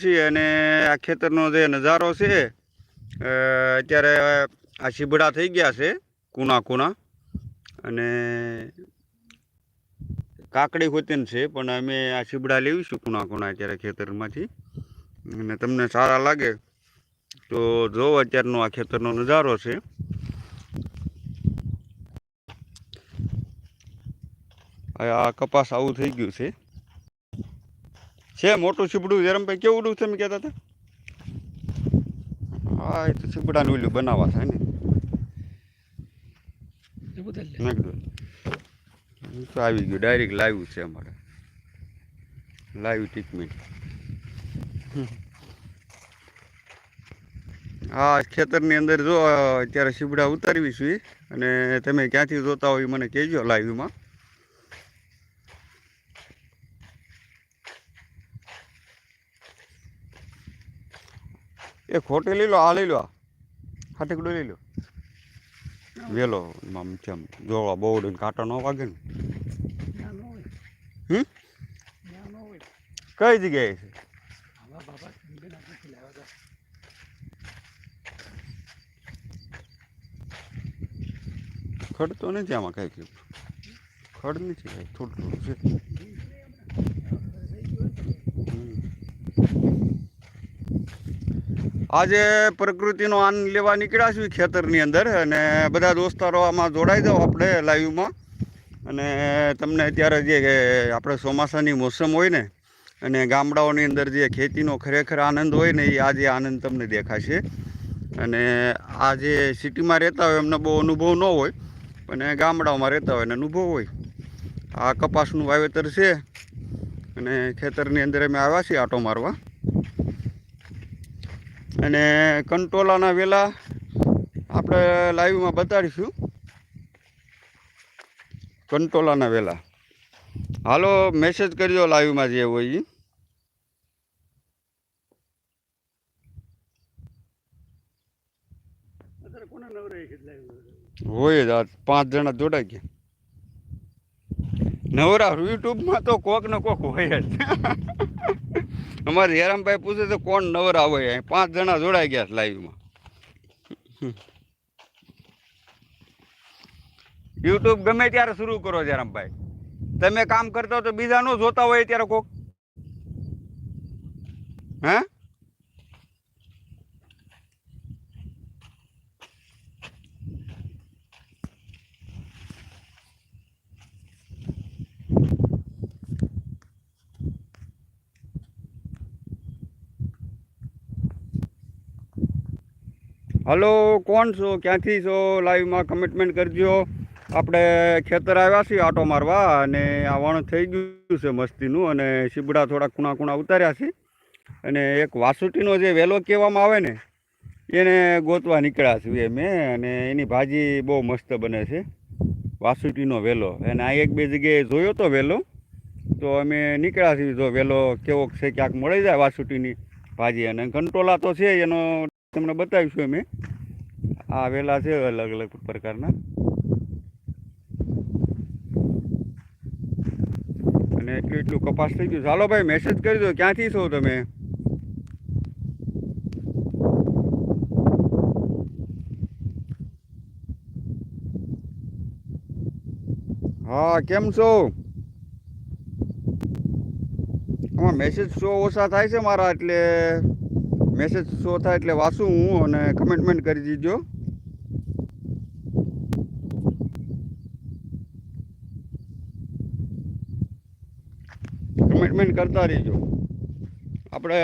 છીએ અને આ ખેતરનો જે નજારો છે અત્યારે આ શીબડા થઈ ગયા છે કૂણા કૂણા અને કાકડી ખોતીન છે, પણ અમે આ શીબડા લેવીશું કૂણા કૂણા અત્યારે ખેતરમાંથી. અને તમને સારા લાગે તો જો અત્યારનો આ ખેતરનો નજારો છે. આ કપાસ આવું થઈ ગયું છે. છે મોટું છીપડું ધરમભાઈ કેવું ઉડું તમે કહેતા હતા? હા એ તો છીપડાનું ઓલું બનાવવા થાય ને? તો આવી ગયું ડાયરેક્ટ લાવ્યું છે અમારે. લાઈવ ટ્રીટમેન્ટ હા ખેતરની અંદર જો અત્યારે સીબડા ઉતારવી છું અને તમે ક્યાંથી જોતા હોય એ મને કહેજો લાઈવમાં. એ ખોટી લઈ લો આ લઈ લો આ. હાટકડો લઈ લો વેલો, આમ આમ જોવા બહુ કાંટો ન વાગે ને. હમ? કઈ જગ્યાએ છે? ખડ તો નથી આમાં કઈ કઈ ખડ નથી થોડું થોડું છે. આજે પ્રકૃતિનો આનંદ લેવા નીકળ્યા છું ખેતરની અંદર અને બધા દોસ્તારો આમાં જોડાઈ જાઓ આપણે લાઈવમાં. અને તમને અત્યારે જે આપણે ચોમાસાની મોસમ હોય ને, અને ગામડાઓની અંદર જે ખેતીનો ખરેખર આનંદ હોય ને, એ આજે આનંદ તમને દેખાશે. અને આ જે સિટીમાં રહેતા હોય, એમને બહુ અનુભવ ન હોય અને ગામડાઓમાં રહેતા હોય અને અનુભવ હોય. આ કપાસનું વાવેતર છે, અને ખેતરની અંદર અમે આવ્યા છીએ આટો મારવા. અને કંટોલાના વેલા આપણે લાઈવમાં બતાડીશું. કંટોલાના વેલા. હાલો મેસેજ કરજો લાઈવમાં જે હોય ઈ. હોય પાંચ જણા જોડાઈ ગયા. નવરા યુટ્યુબમાં તો કોક ને કોક હોય જ. અમારે હેરામભાઈ પૂછે તો કોણ નવરા અહીં? પાંચ જણા જોડાઈ ગયા છે લાઈવમાં યુટ્યુબ ગમે ત્યારે શરૂ કરો જયરામભાઈ તમે કામ કરતા હો તો બીજા નો જોતા હોય ત્યારે કોક. હે? હલો, કોણ છો? ક્યાંથી છો? લાઈવમાં કમિટમેન્ટ કરજો. આપણે ખેતર આવ્યા છીએ આટો મારવા અને આ વણ થઈ ગયું છે મસ્તીનું અને શીબડા થોડા ખૂણા ખૂણા ઉતાર્યા છે. અને એક વાસુટીનો જે વેલો કહેવામાં આવે ને, એને ગોતવા નીકળ્યા છીએ મેં અને એની ભાજી બહુ મસ્ત બને છે. વાસુટીનો વેલો. અને આ એક બે જગ્યાએ જોયો તો વેલો. તો અમે નીકળ્યા છીએ જો વેલો કેવો છે, ક્યાંક મળી જાય વાસુટીની ભાજી. અને કંટોલા તો છે, એનો તમને બતાવીશું અમે. આ વેલા છે અલગ અલગ પ્રકારના. અને એટલું એટલું કપાસ થઈ ગયું. ચાલો ભાઈ મેસેજ કરી દો, ક્યાંથી છો તમે? હા, કેમ છો? આમાં મેસેજ શો ઓછા થાય છે મારા, એટલે મેસેજ શો થાય એટલે વાંચું હું અને કમેન્ટમેન્ટ કરી દીજો. કમેન્ટમેન્ટ કરતા રહીજો. આપણે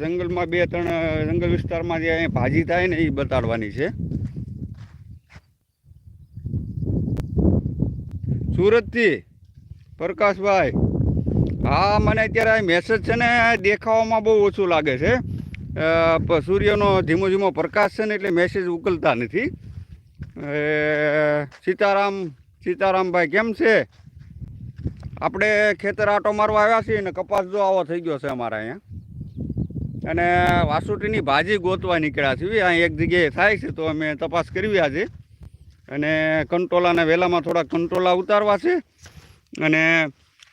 જંગલમાં બે, ત્રણ જંગલ વિસ્તારમાં જે અહીં ભાજી થાય ને એ બતાડવાની છે. સુરતથી પ્રકાશભાઈ, હા, મને અત્યારે મેસેજ છે ને દેખાવામાં બહુ ઓછું લાગે છે. સૂર્યનો ધીમો ધીમો પ્રકાશ છે ને એટલે મેસેજ ઉકલતા નથી. સીતારામ, સીતારામભાઈ કેમ છે? આપણે ખેતર આટો મારવા આવ્યા છીએ ને કપાસ જો આવો થઈ ગયો છે અમારા અહીંયા. અને વાસુટીની ભાજી ગોતવા નીકળ્યા છીએ. અહીં એક જગ્યાએ થાય છે તો અમે તપાસ કરવી આજે. અને કંટોલાને વેલામાં થોડા કંટોલા ઉતારવા છે. અને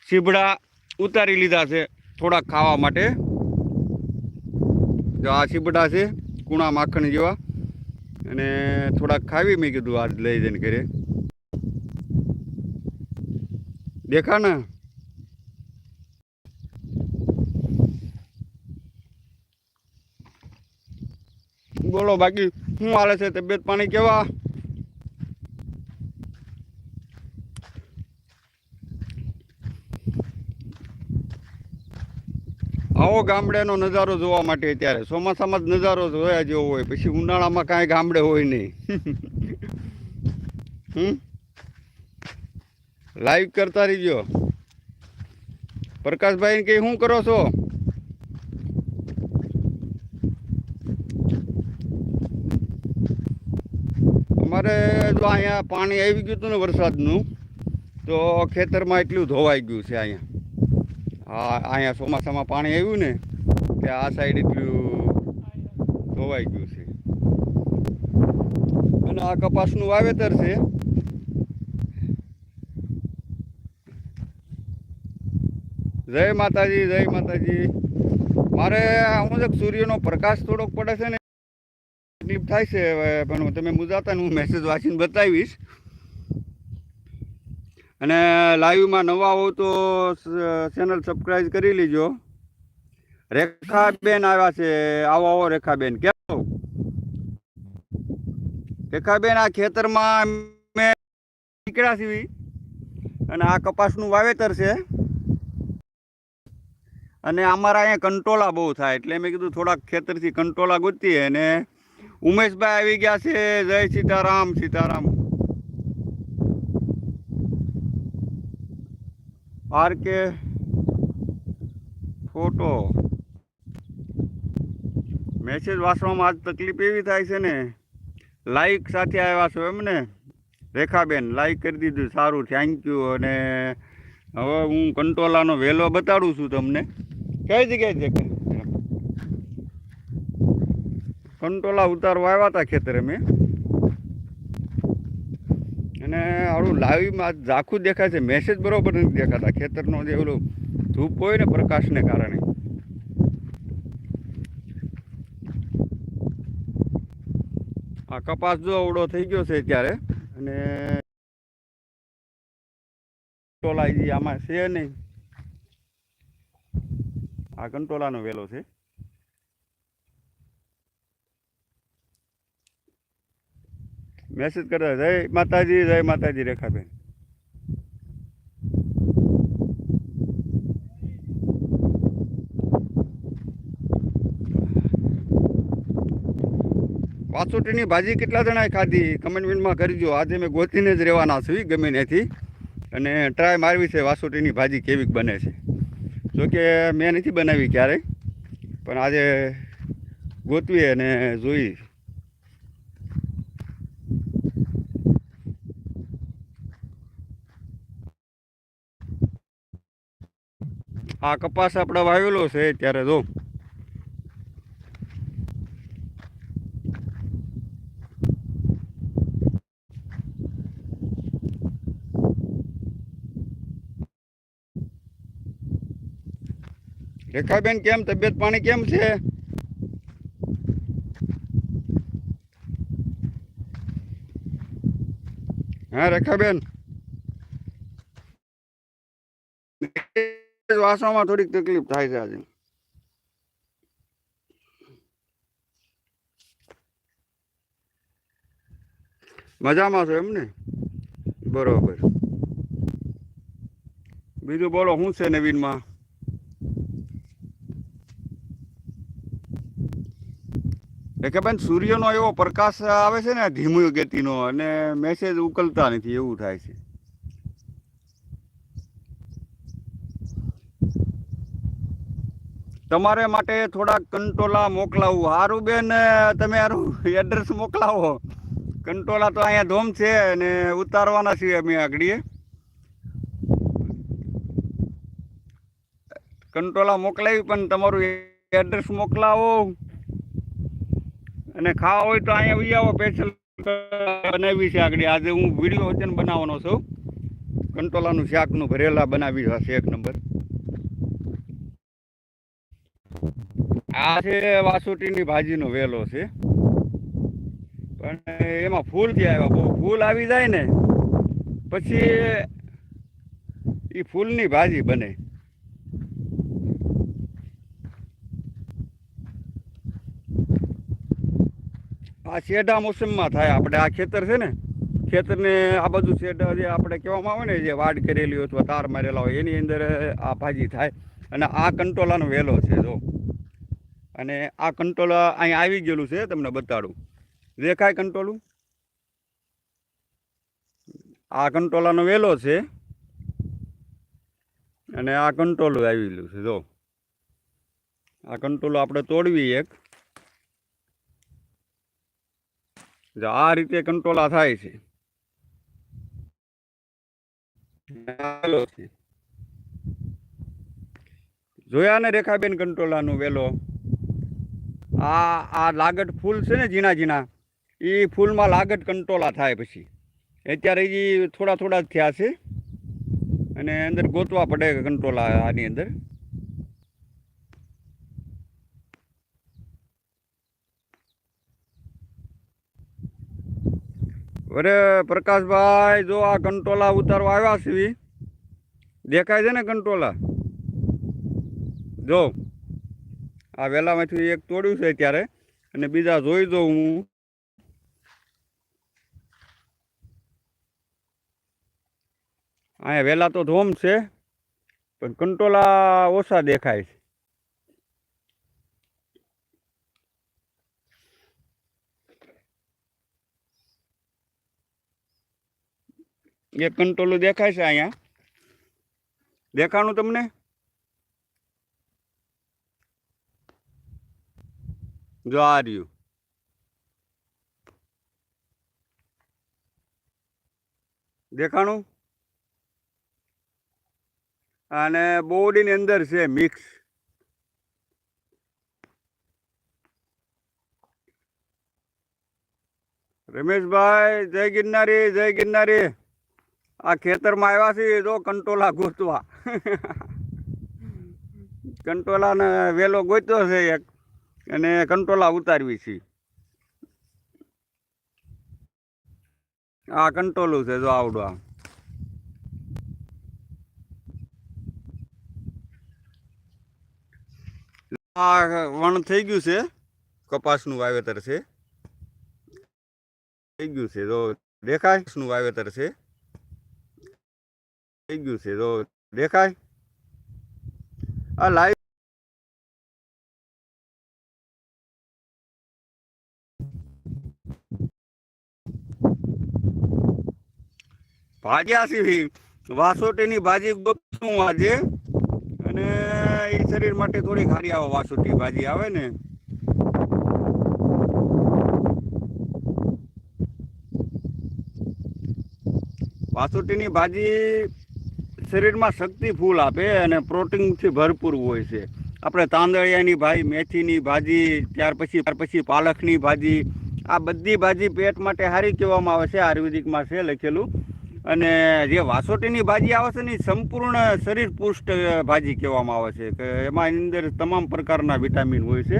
સીબડા ઉતારી લીધા છે થોડાક ખાવા માટે. જો આ સીબડા છે, કુણા માખણ જેવા. અને થોડાક ખાવી મેં કીધું આજ લઈ જઈને ઘરે. દેખા ને. બોલો બાકી, શું હાલે છે, તબિયત પાણી કેવા? આવો ગામડેનો નજારો જોવા માટે અત્યારે. ચોમાસામાં જ નજારો જોયા જેવો હોય. પછી ઉનાળામાં કાંઈ ગામડે હોય નહીં. લાઈવ કરતા રહીજો. પ્રકાશભાઈ કે શું કરો છો? અમારે જો અહીંયા પાણી આવી ગયું હતું ને વરસાદનું, તો ખેતરમાં એટલું ધોવાઈ ગયું છે અહીંયા. હા, અહીંયા ચોમાસામાં પાણી આવ્યું ને, કે આ સાઈડ એટલું ધોવાઈ ગયું છે. અને આ કપાસનું વાવેતર છે. જય માતાજી જય માતાજી. મારે હું છે સૂર્યનો પ્રકાશ થોડોક પડે છે ને, તકલીફ થાય છે. પણ તમે મુજાતા હું મેસેજ વાંચીને બતાવીશ. અને લાઈવમાં નવા હો તો ચેનલ સબસ્ક્રાઈબ કરી લેજો. રેખાબેન આવ્યા છે. આવો આવો રેખાબેન. કેમ રેખાબેન, આ ખેતરમાં મેં નીકળ્યા છીએ અને આ કપાસનું વાવેતર છે. અને અમારા અહીંયા કંટોલા બહુ થાય એટલે મેં કીધું થોડાક ખેતરથી કંટોલા ગોતીએ અને ઉમેશભાઈ આવી ગયા છે. જય Sitaram Sitaram. R K photo. Message વાંચવામાં આજ તકલીફ એવી થાય છે ને લાઈક સાથે આવ્યા છો એમને રેખાબેન લાઈક કરી દીધું, સારું થેન્ક યુ અને હવે હું કંટોલાનો વેલો બતાડું છું તમને. કઈ જગ્યાએ છે કંટોલા ઉતારવા આવ્યા હતા ખેતરે મેં અને આવું લાઈવમાં ઝાખું દેખાય છે મેસેજ બરોબર નથી દેખાતા. ખેતરનો જે ઓલું ધૂપ હોય ને પ્રકાશને કારણે. આ કપાસ જો અવડો થઈ ગયો છે ત્યારે અને કંટોલા આમાં છે નહીં. આ કંટોલાનો વેલો છે. મેસેજ કરતા જય માતાજી જય માતાજી રેખાબેન. વાસુટીની ભાજી કેટલા જણાએ ખાધી? કમેન્ટમેન્ટમાં કરજો. આજે મેં ગોતીને જ રહેવાના છું ગમે ત્યાંથી અને ટ્રાય મારવી છે વાસોટીની ભાજી કેવી બને છે. જોકે મેં નથી બનાવી ક્યારેય, પણ આજે ગોતવી અને જોઈ. આ કપાસ આપણે વાવેલો છે ત્યારે જો. રેખાબેન, કેમ? તબિયત પાણી કેમ છે? હા, રેખાબેન. વાસવામાં થોડીક તકલીફ થાય છે આજે. મજામાં છો એમ ને બરોબર. બીજું બોલો, શું છે નવીનમાં? રેખાબેન સૂર્યનો એવો પ્રકાશ આવે છે ને ધીમી ગતિનો અને મેસેજ ઉકલતા નથી, એવું થાય છે. તમારે માટે થોડાક કંટોલા મોકલાવું. સારું બેન, તમે સારું એડ્રેસ મોકલાવો. કંટોલા તો અહીંયા ધોમ છે અને ઉતારવાના છીએ અમે આગળીએ. કંટોલા મોકલાવી, પણ તમારું એડ્રેસ મોકલાવો. અને ખાવા હોય તો અહીંયા આવી આવો સ્પેશિયલ બનાવી છે આગળ. આજે હું વીડિયો વચન બનાવવાનો છું. કંટોલાનું શાકનું ભરેલા બનાવી છે એક નંબર. આ છે વાસુટીની ભાજીનો વેલો છે. પણ એમાં ફૂલ જે આવ્યા, બહુ ફૂલ આવી જાય ને, પછી એ ફૂલની ભાજી બને. આ શેઢા મોસમમાં થાય, આપણે આ ખેતર છે ને, ખેતરને આ બધું શેઢ જે આપણે કહેવામાં આવે ને, જે વાડ કરેલી હોય અથવા તાર મારેલા હોય, એની અંદર આ ભાજી થાય. અને આ કંટોલાનો વેલો છે, જો. અને આ કંટ્રોલ અહીં આવી ગયેલું છે, તમને બતાડું. દેખાય કંટ્રોલું આ કંટ્રોલાનો વેલો છે. અને આ કંટોલું આવેલું છે, જો. આ કંટ્રોલ આપણે તોડવી એક. જો આ રીતે કંટ્રોલા થાય છે. જોયા ને રેખાબેન કંટ્રોલાનો વેલો? આ આ લાગટ ફૂલ છે ને ઝીણા ઝીણા એ ફૂલમાં લાગટ કંટોલા થાય પછી. અત્યારે એ થોડા થોડા જ થયા છે. અને અંદર ગોતવા પડે કંટોલા આની અંદર. અરે પ્રકાશભાઈ, જો આ કંટોલા ઉતારવા આવ્યા છે દેખાય છે ને કંટોલા? જો. આ વેલામાંથી એક તોડ્યું છે ત્યારે અને બીજા જોઈ દઉં હું. અહીંયા વેલા તો ધોમ છે, પણ કંટોલા ઓછા દેખાય છે. એક કંટોલું દેખાય છે અહીંયા. દેખાણું તમને? જો આ રહ્યું દેખાણું? અને બોડીની અંદર છે મિક્સ. રમેશભાઈ જય ગિરનારી જય ગિરનારી. આ ખેતરમાં આવ્યા છે જો કંટોલા ગોતવા. કંટોલાને વેલો ગોત્યો છે એક. અને કંટ્રોલા ઉતારવી છે. આ કંટ્રોલું છે જો આવડું આ આ વણ થઈ ગયું છે, કપાસનું વાવેતર છે. થઈ ગયું છે જો દેખાયનું વાવેતર છે. થઈ ગયું છે જો દેખાય. આ લાઈવ ભાજ્યા સીવી વાસોટીની ભાજી ગોતું આજે. અને એ શરીર માટે થોડી ખારી આવે વાસોટી ભાજી આવે ને. વાસોટીની ભાજી શરીરમાં શક્તિ ફૂલ આપે અને પ્રોટીનથી ભરપૂર હોય છે. આપણે તાંદળિયાની ભાઈ મેથીની ભાજી, ત્યાર પછી ત્યાર પછી પાલકની ભાજી, આ બધી ભાજી પેટ માટે સારી કહેવામાં આવે છે. આયુર્વેદિકમાં છે લખેલું. અને જે વાસોટીની ભાજી આવે છે ને સંપૂર્ણ શરીર પુષ્ટ ભાજી કહેવામાં આવે છે, કે એમાં અંદર તમામ પ્રકારના વિટામિન હોય છે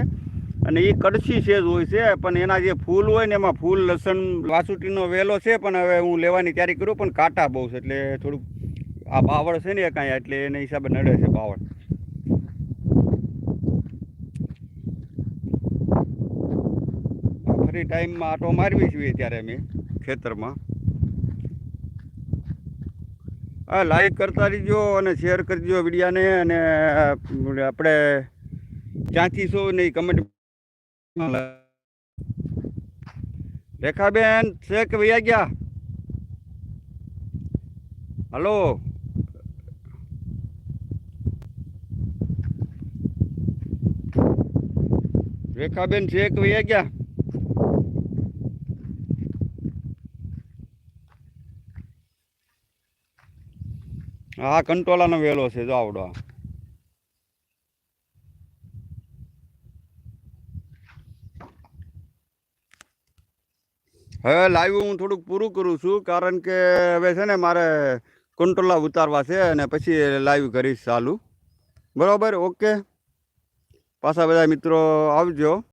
અને એ કડછી સેજ હોય છે, પણ એના જે ફૂલ હોય ને એમાં ફૂલ, લસણ, વાસુટીનો વેલો છે, પણ હવે હું લેવાની તૈયારી કરું, પણ કાંટા બહુ છે, એટલે થોડુંક આ બાવળ છે ને કાંઈ એટલે એના હિસાબે નડે છે બાવળ ફરી ટાઈમમાં આટો મારવી છીએ ત્યારે અમે ખેતરમાં. હા લાઈક કરતા રહીજો અને શેર કરજો વિડીયાને અને આપણે ક્યાંથી છો ને કમેન્ટ રેખાબેન, છે વૈયા ગયા? હલો રેખાબેન, છે વૈયા ગયા? હા, કંટોલાનો વેલો છે, જો આવડો. હવે લાઈવ હું થોડુંક પૂરું કરું છું, કારણ કે હવે છે ને મારે કંટોલા ઉતારવા છે અને પછી લાઈવ કરીશ ચાલુ. બરાબર? ઓકે. પાછા બધા મિત્રો આવજો.